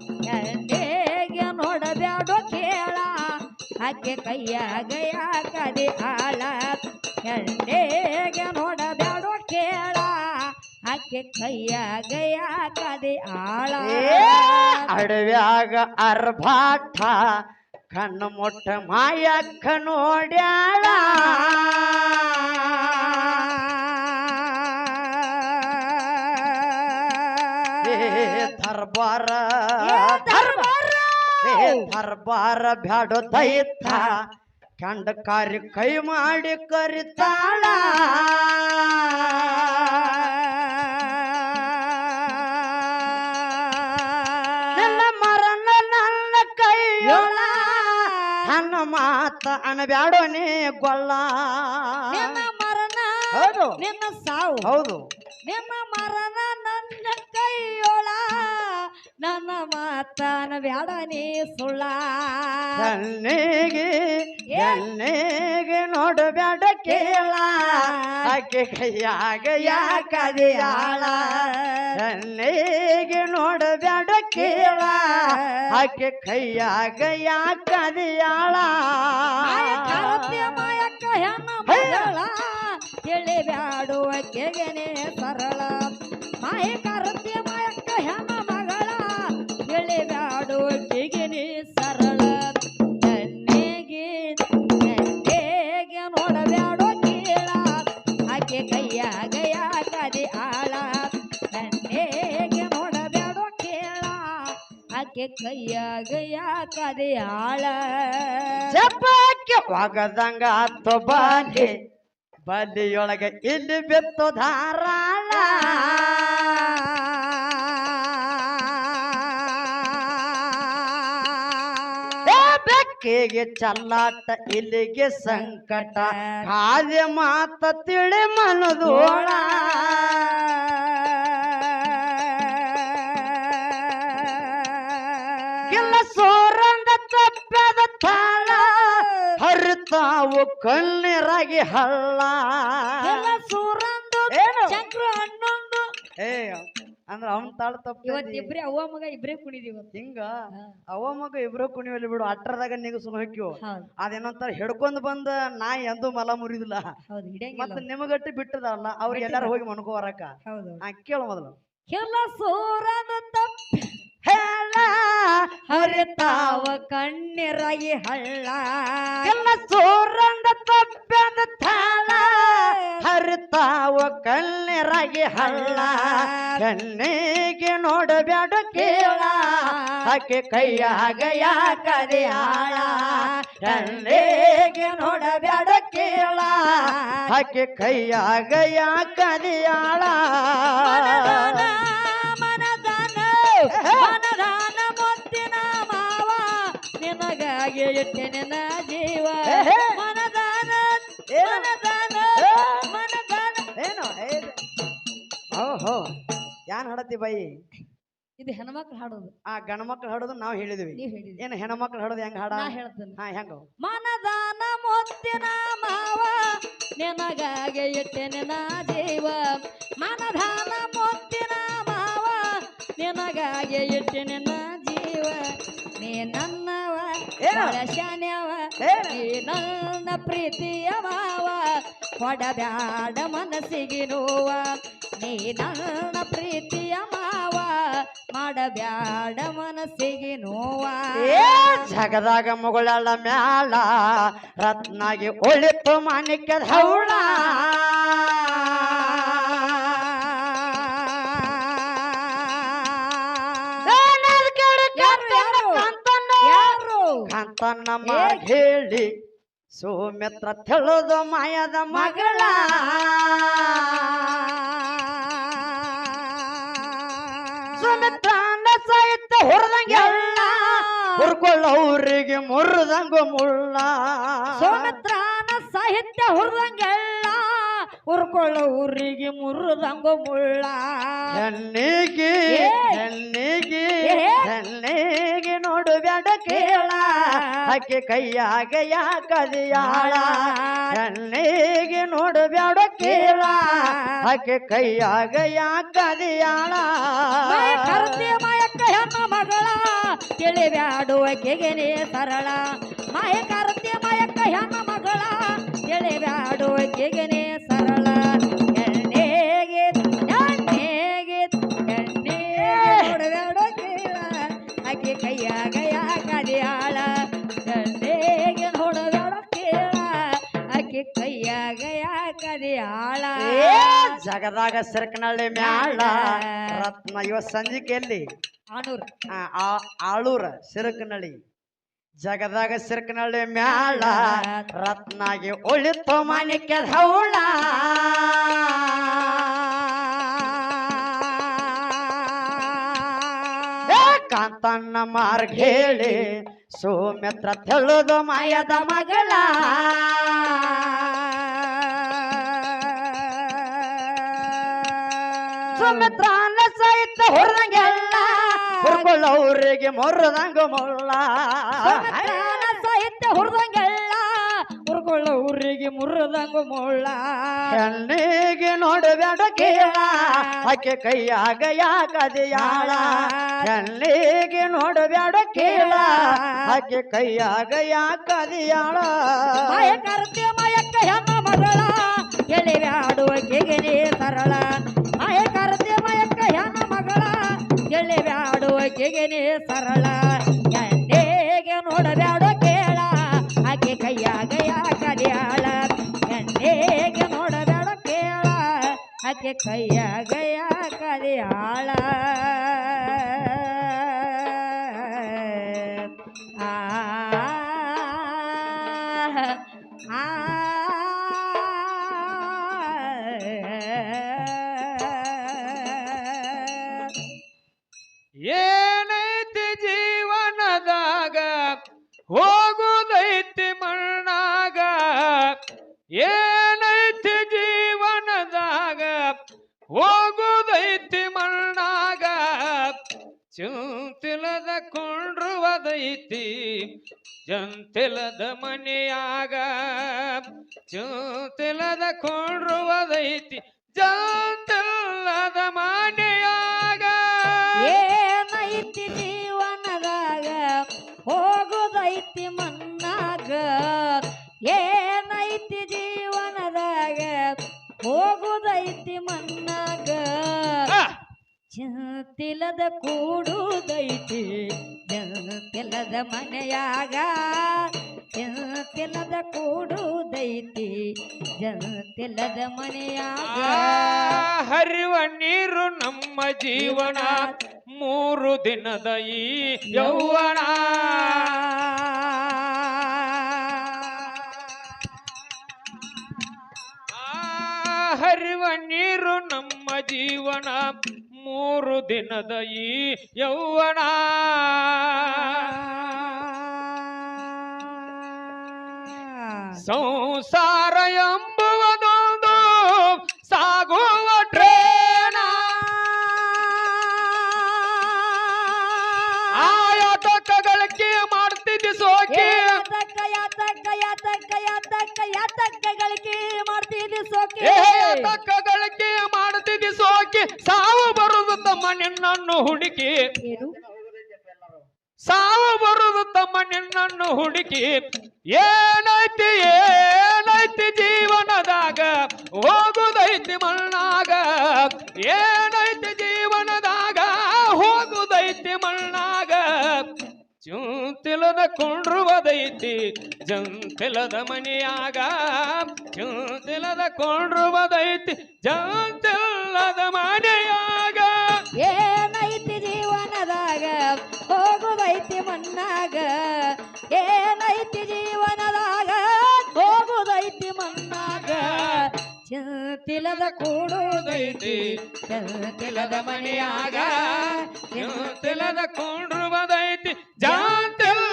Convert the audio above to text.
ಎಣ್ಣೆಗೆ ನೋಡಬ್ಯಾಡೋ ಕೇಳ. ಆಕೆ ಕೈಯಾಗ ಯಾಕದೆ ಆಳ ಎಣ್ಣೆಗೆ ನೋಡಬ್ಯಾಡೋ ಕೇಳ. ಆಕೆ ಕೈಯಾಗ ಯಾಕದೆ ಆಳ ಅಡವ್ಯಾಗ ಅರ್ಭಾಟ, ಕಣ್ಣು ಮುಟ್ಟ ಮಾಯಕ್ಕ ನೋಡ್ಯಾಳ. ದರ್ಬಾರ. ದರ್ಬಾರ! ಬ್ಯಾಡೋ ದೈತ. ಕಂಡ ಕಾರ್ಯ ಕೈ ಮಾಡಿ ಕರಿತಾಳ. ನನ್ನ ಮರನ ನನ್ನ ಕೈಯೊಳ. ನನ್ನ ಮಾತ ಅನಬ್ಯಾಡೋ ನೀ ಗೊಲ್ಲ. ನಿನ್ನ ಮರಣ ಹೌದು. ನಿನ್ನ ಸಾವು. ಹೌದು. ನಿನ್ನ ಮರಣ ನನ್ನ ಕೈಯೊಳ. ನನ್ನ ಮಾತನ ಬ್ಯಾಡ ನೀ ಸುಳ್ಳ ಕಣ್ಣಿಗೆ ಎಣ್ಣಿಗೆ ನೋಡಬ್ಯಾಡ ಕೇಳ. ಆಕೆ ಕೈಯಾಗ ಯಾಕದಿಯಾಳ ಕಣ್ಣಿಗೆ ನೋಡಬ್ಯಾಡ ಕೇಳ. ಆಕೆ ಕೈಯಾಗ ಯಾಕದಿಯಾಳ ಮಾಯ ಕಾರತ್ಯ ಮಾಯಕ್ಕ ಹೆಣ್ಣ ಮಗಳ ತಿಳಿ ಬ್ಯಾಡುವ ಕೆಗನೆ ಸರಳ. ಮಾಯ ಕಾರತ್ಯ ಕೆಗನೆ ಸರಳ? ಎಣ್ಣೆಗೆ ನೋಡಬ್ಯಾಡೋ ಕೀಳ. ಆಕೆ ಕೈಯಾಗ ಯಾಕದೆ ಆಳ. ಎಣ್ಣೆಗೆ ನೋಡಬ್ಯಾಡೋ ಕೇಳ. ಆಕೆ ಕೈಯಾಗ ಯಾಕದೆ ಆಳ. ಜಪಕ್ಕೆ ಒಗದಂಗ ಹತ್ತು ಬಾಲಿ ಬಲಿಯೊಳಗೆ ಇಲ್ಲಿ ಬೆತ್ತು ಧಾರಾಳ. ಬೆಕ್ಕಿಗೆ ಚಲ್ಲಾಟ ಇಲ್ಲಿಗೆ ಸಂಕಟ. ಕಾದೆ ಮಾತ ತಿಳಿ ಮನದೋಳ. ಸೋರಂದ ತಪ್ಪದ ತಾಳ. ಹರಿತಾವು ಕಣ್ಣೀರಾಗಿ ಹಳ್ಳ. ಸೂರಂದು ಏನು? ಚಕ್ರ ಹನ್ನೊಂದು. ಏ ಅಂದ್ರ ಅವ್ನ ತಾಳ ತಪ್ಪಿ ಇವತ್ತಿಬ್ರೇ ಅವ್ವ ಮಗ ಇಬ್ರೇ ಕುಣಿದೀವಿ ಹಿಂಗ ಅವ್ವ ಮಗ ಇಬ್ರೇ ಕುಣಿವಲ್ಲಿ ಬಿಡು ಅಟ್ರದಾಗ ನಿಗಸು ಹೌದು. ಅದೇನಂತಾರ ಹಿಡ್ಕೊಂಡ್ ಬಂದ ನಾ ಎಂದೂ ಮಲ ಮುರಿದಿಲ್ಲ. ಮತ್ತ ನಿಮಗಟ್ಟಿ ಬಿಟ್ಟದಲ್ಲ ಅವ್ರ ಎಲ್ಲಾರು ಹೋಗಿ ಮನ್ಕೋರಕ ಕೇಳು ಮೊದಲು. ಕೆಲ ಸೂರನ ತಪ್ಪ ಹೇಳ ಹರಿತಾವ ಕಣ್ಣಿರಗಿ ಹಳ್ಳ. ಎಲ್ಲ ಸೋರಂದ ತಪ್ಪದ ಹರಿತಾವ ಕಣ್ಣೀರಾಗಿ ಹಳ್ಳ ಕಣ್ಣಿಗೆ ನೋಡಬೇಡ ಕೇಳ ಆಕೆ ಕೈಯಾಗ ಯಾಕದೆ ಆಳ ಕಣ್ಣಿಗೆ ನೋಡಬೇಡ ಕೇಳ ಆಕೆ ಕೈಯಾಗ ಯಾಕದೆ ಆಳ ಮನದಾನ ಮನದಾನ ಮುತ್ತಿನ ಮಾವ ನಿನಗಾಗಿ ಇಟ್ಟಿನ ಜೀವ. ಓಹೋ ಯಾನ್ ಹಾಡತಿ ಬಾಯಿ? ಇದು ಹೆಣ್ಮಕ್ಳು ಹಾಡೋದು. ಆ ಗಣಮಕ್ಳು ಹಾಡೋದು ನಾವು ಹೇಳಿದ್ವಿ. ನೀವ್ ಹೇಳಿದ್ರಿ. ಏನು ಹೆಣ್ಮಕ್ಳು ಹಾಡೋದು ಹೆಂಗ್ ಹಾಡ? ನಾ ಹೇಳ್ತೇನೆ. ಹಾ ಹೆಂಗ. ಮನದಾನ ಮುತ್ತಿನ ಮಾವ ನಿನಗಾಗೆ ಇಟ್ಟೆನೆ ನಾ ಜೀವ. ಮನದಾನ ಮುತ್ತಿನ ಮಾವ ನಿನಗಾಗೆ ಇಟ್ಟೆನೆ ನಿನ್ನ ಜೀವ. ನೀ ನನ್ನವ ಏನು? ಶಾನ್ಯವ ಏನು? ನೀ ನನ್ನ ಪ್ರೀತಿಯ ಮಾವ. ಕೊಡಬ್ಯಾಡ ಮನಸ್ಸಿಗೆ ನೋವ. ನೀ ನನ್ನ ಪ್ರೀತಿಯ ಮಾವ ಮಾಡಬ್ಯಾಡ ಮನಸ್ಸಿಗೆ ನೋವ. ಏ ಜಗದಾಗ ಮುಗಳಳ ಮ್ಯಾಲ ರತ್ನಾಗಿ ಒಳಿತು ಮಾಣಿಕ್ಯದ ಹೌಳ. ಕಾಂತನ್ನ ಹೇಳಿ ಸೋಮ್ಯತ್ರ ತಿಳಿದು ಮಾಯದ ಮಗಳ. ಸುಮಿತ್ರನ ಸಾಹಿತ್ಯ ಹೊರದಂಗೆ ಅಲ್ಲ. ಹುರ್ಕೊಳ್ಳೋರಿಗೆ ಮುರಿದಂಗ ಮುಳ್ಳ. ಸೋಮಿತ್ರಾನ ಸಾಹಿತ್ಯ ಹುರ್ದಂಗೆಲ್ಲ ಹುರ್ಕೊಳ್ಳೋ ಊರಿಗೆ ಮುರಿದಂಗ ಮುಳ್ಳ. ಹೆಣ್ಣಿಗೆ. ಹೆಣ್ಣಿಗೆ ಹೆಣ್ಣಿಗೆ ನೋಡು ಬ್ಯಾಡ ಕೇಳ. ಆಕೆ ಕೈಯಾಗ ಯಾಕದಿಯಾಳ ಹೆಣ್ಣಿಗೆ ನೋಡು ಬ್ಯಾಡ ಕೇಳ ಆಕೆ ಕೈಯಾಗ ಯಾಕದಿಯಾಳ ಮಾಯ ಕರ್ತಿ ಮಾಯಕ್ಕ ಹೆಣ್ಣ ಮಗಳ. ತಿಳಿಬ್ಯಾಡುವ ಕೆಗೆನೆ ಸರಳ. ಮಾಯ ಕರ್ತಿ ಮಾಯಕ್ಕ ಹೆಣ್ಣ ಮಗಳ. ತಿಳಿಬ್ಯಾಡುವ ಕೆಗೆನೆ ಸರಳ. ಜಗದಾಗ ಸಿರಕನಳ್ಳಿ ಮ್ಯಾಳ ರತ್ನ ಇವ ಸಂಜಿಕೆಯಲ್ಲಿ ಆನೂರ್. ಆ, ಆ- ಆಳೂರ ಸಿರಕನಳ್ಳಿ ಜಗದಾಗ ಸಿರಕನಳ್ಳಿ ಮ್ಯಾಳ ರತ್ನಾಗಿ ಉಳಿತು ಮಾಣಿಕ್ಯ ಧೌಳ. ಕಾಂತಣ್ಣ ಮಾರ್ಗ ಹೇಳಿ ಸೌಮಿತ್ರ ತೆಳುದು ಮಾಯದ ಮಗಳ. ಸುಮಿತ್ರಾನ ಸಹಿತ ಹೊರದಂಗೆಲ್ಲ ಹುರ್ಕೊಳ್ಳೋರಿಗೆ ಮೊರದಂಗ ಮುಳ್ಳ. ಸಹಿತ ಹುರ್ದಂಗೆಲ್ಲ. ಹುರ್ಕೊಳ್ಳೋ ಊರಿಗೆ ಮುರ್ದಂಗ ಮುಳ್ಳ. ಹೆಣ್ಣಿಗೆ ನೋಡಬೇಡ ಕೇಳ. ಆಕೆ ಕೈಯಾಗ ಯಾಕದೆಯಾಳ ಹೆಣ್ಣಿಗೆ ನೋಡಬೇಡ ಕೇಳ. ಆಕೆ ಕೈಯಾಗ ಯಾಕದೆಯಾಳ ಮಾಯ ಕರ್ತೆ ಮಾಯಕ್ಕ ಹೆಣ್ಣ ಮಗಳ. ಎಳೆವ್ಯಾಡುವ ಕೆಗೆನೆ ಸರಳ. ಎಳೆವ್ಯಾಡುವ ಕೆಗೆನೆ ಸರಳ. ಎಣ್ಣೆಗೆ ನೋಡಬ್ಯಾಡೋ ಕೇಳ. ಆಕೆ ಕೈಯಾಗ ಯಾಕದ್ಯಾಳ ಎಣ್ಣೆಗೆ ನೋಡಬ್ಯಾಡೋ ಕೇಳ. ಆಕೆ ಕೈಯಾಗ ಯಾಕದ್ಯಾಳ ಹೋಗುದೈತಿ ಮಣ್ಣಾಗ ಏನೈತಿ ಜೀವನದಾಗ? ಹೋಗುದೈತಿ ಮಣ್ಣಾಗ ಚಿಂತಿಲದ ಕೊಂಡ್ರುವದೈತಿ ಜಂತಿಲದ ಮನೆಯಾಗ? ಚಿಂತಿಲದ ಕೊಂಡ್ರುವದೈತಿ ಜಂತಿಲ್ಲದ ಮನೆಯಾಗ? ಏನೈತಿ ಜೀವನದಾಗ? ಹೋಗುದೈತಿ ಮನ್ನಾಗ ಚಿಂತಿಲ್ಲದ ಕೂಡುದೈತಿ ಚಿಂತಿಲದ ಮನೆಯಾಗ. ಚಿಂತಿಲ್ಲದ ಕೂಡುದೈತಿ ಜಂತಿಲದ ಮನೆಯಾಗ. ಹರಿವ ನೀರು ನಮ್ಮ ಜೀವನ ಮೂರು ದಿನದ ಈ ಯೌವನ. ಹರಿವ ನೀರು ನಮ್ಮ ಜೀವನ. ಮೂರು ದಿನದ ಈ ಯೌವನ. ಸಂಸಾರ ಎಂಬುವುದೊಂದು ಸಾಗುವ ಟ್ರೇನ. ಆಯತ ಮಾಡ್ತಿದ್ದಿ ಯಾತಕ್ಕ ಯಾತಕ್ಕ ಗಳಿಕೆ ಮಾಡ್ತಿದ್ದಿ ಸೋಕೆ ಮಾಡ್ತಿದ್ದಿ ಸೋಕಿ? ಸಾವು ಬರುದು ತಮ್ಮ ನಿನ್ನನ್ನು ಹುಡುಕಿ. ಏನು? ಸಾವು ಬರುದು ತಮ್ಮ ನಿನ್ನನ್ನು ಹುಡುಕಿ. ಏನೈತಿ ಏನೈತಿ ಜೀವನದಾಗ? ಹೋಗುದೈತಿ ಮಣ್ಣಾಗ ಏನೈತಿ ಜೀವನದಾಗ? ಹೋಗುದೈತಿ ಮಣ್ಣಾಗ ಚೂತಿಲದ ಕೊಂಡ್ರುವದೈತಿ ಜಂತಿಲದ ಮನೆಯಾಗ ಚೂತಿಲದ ಕೊಂಡ್ರುವದೈತಿ ಜಂತಿಲ್ಲದ ಮನೆಯಾಗ ಚಿಂತಿಲದ ಕೂಡುವುದೈತಿ ತಿಲದ ಮನೆಯಾಗ ಜಂತಿಲದ ಕೊಂಡ್ರುವದೈತಿ ಜಂತಿಲ್ಲ